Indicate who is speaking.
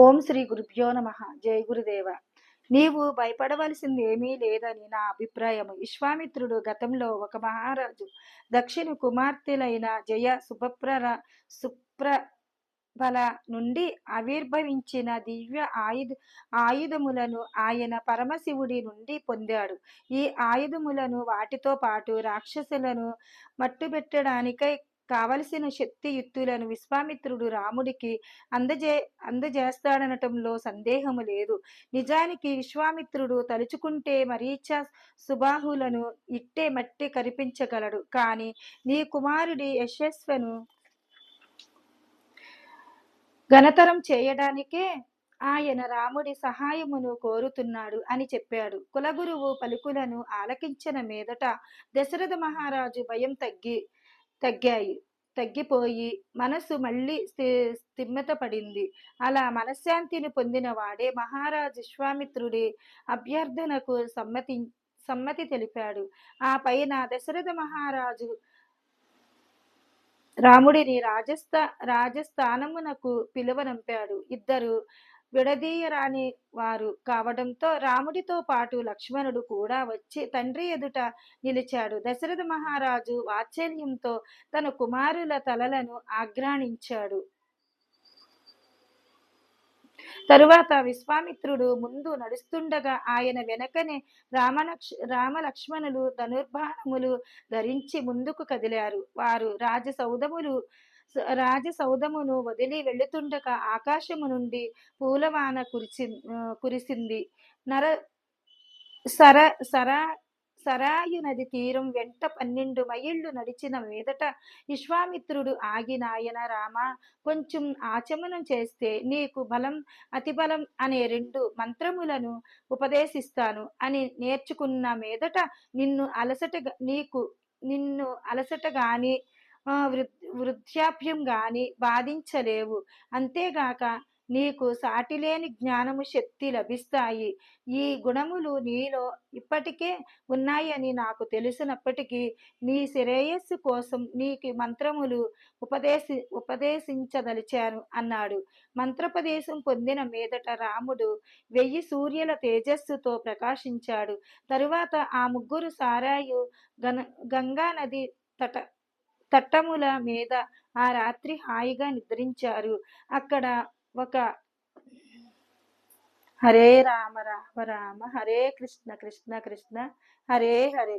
Speaker 1: ఓం శ్రీ గురుభ్యో నమ. జయ గురుదేవ. నీవు భయపడవలసింది ఏమీ లేదని నా అభిప్రాయము. విశ్వామిత్రుడు గతంలో ఒక మహారాజు దక్షిణ కుమార్తెలైన జయ సుభప్రర సుప్రబల నుండి ఆవిర్భవించిన దివ్య ఆయుధ ఆయుధములను ఆయన పరమశివుడి నుండి పొందాడు. ఈ ఆయుధములను వాటితో పాటు రాక్షసులను మట్టుబెట్టడానికై కావలసిన శక్తియుక్తులను విశ్వామిత్రుడు రాముడికి అందజే అందజేస్తాడనటంలో సందేహము లేదు. నిజానికి విశ్వామిత్రుడు తలుచుకుంటే మరీచ సుబాహులను ఇట్టే మట్టి కరిపించగలడు. కానీ నీ కుమారుడి యశస్వను ఘనతరం చేయడానికే ఆయన రాముడి సహాయమును కోరుతున్నాడు అని చెప్పాడు. కులగురువు పలుకులను ఆలకించిన మీదట దశరథ మహారాజు భయం తగ్గి తగ్గాయి. తగ్గిపోయి మనసు మళ్ళీ స్థిమ్మత పడింది. అలా మనశ్శాంతిని పొందిన వాడే మహారాజు విశ్వామిత్రుడి అభ్యర్థనకు సమ్మతి సమ్మతి తెలిపాడు. ఆ పైన దశరథ మహారాజు రాముడిని రాజస్థా రాజస్థానమునకు పిలువనంపాడు. ఇద్దరు విడదీయరాని వారు కావడంతో రాముడితో పాటు లక్ష్మణుడు కూడా వచ్చి తండ్రి ఎదుట నిలిచాడు. దశరథ మహారాజు వాత్సల్యంతో తన కుమారుల తలలను ఆగ్రాణించాడు. తరువాత విశ్వామిత్రుడు ముందు నడుస్తుండగా ఆయన వెనకనే రామలక్ష రామలక్ష్మణులు ధనుర్బాణములు ధరించి ముందుకు కదిలారు. వారు రాజసౌధములు రాజసౌధమును వదిలి వెళుతుండగా ఆకాశము నుండి పూలవాన కురిసి కురిసింది. నర సర సరా సరాయు నది తీరం వెంట పన్నెండు మైళ్ళు నడిచిన మీదట విశ్వామిత్రుడు ఆగి నాయన రామ కొంచెం ఆచమనం చేస్తే నీకు బలం అతి బలం అనే రెండు మంత్రములను ఉపదేశిస్తాను అని నేర్చుకున్న మీదట నిన్ను అలసట నీకు నిన్ను అలసట గాని వృద్ధాప్యం గాని బాధించలేవు. అంతేగాక నీకు సాటిలేని జ్ఞానము శక్తి లభిస్తాయి. ఈ గుణములు నీలో ఇప్పటికే ఉన్నాయని నాకు తెలిసినప్పటికీ నీ శ్రేయస్సు కోసం నీకు మంత్రములు ఉపదేశి ఉపదేశించదలిచాను అన్నాడు. మంత్రోపదేశం పొందిన మీదట రాముడు వెయ్యి సూర్యుల తేజస్సుతో ప్రకాశించాడు. తరువాత ఆ ముగ్గురు సారాయు గన గంగా నది తట తట్టముల మీద ఆ రాత్రి హాయిగా నిద్రించారు. అక్కడ ఒక హరే రామ రామ రామ హరే కృష్ణ కృష్ణ కృష్ణ హరే హరే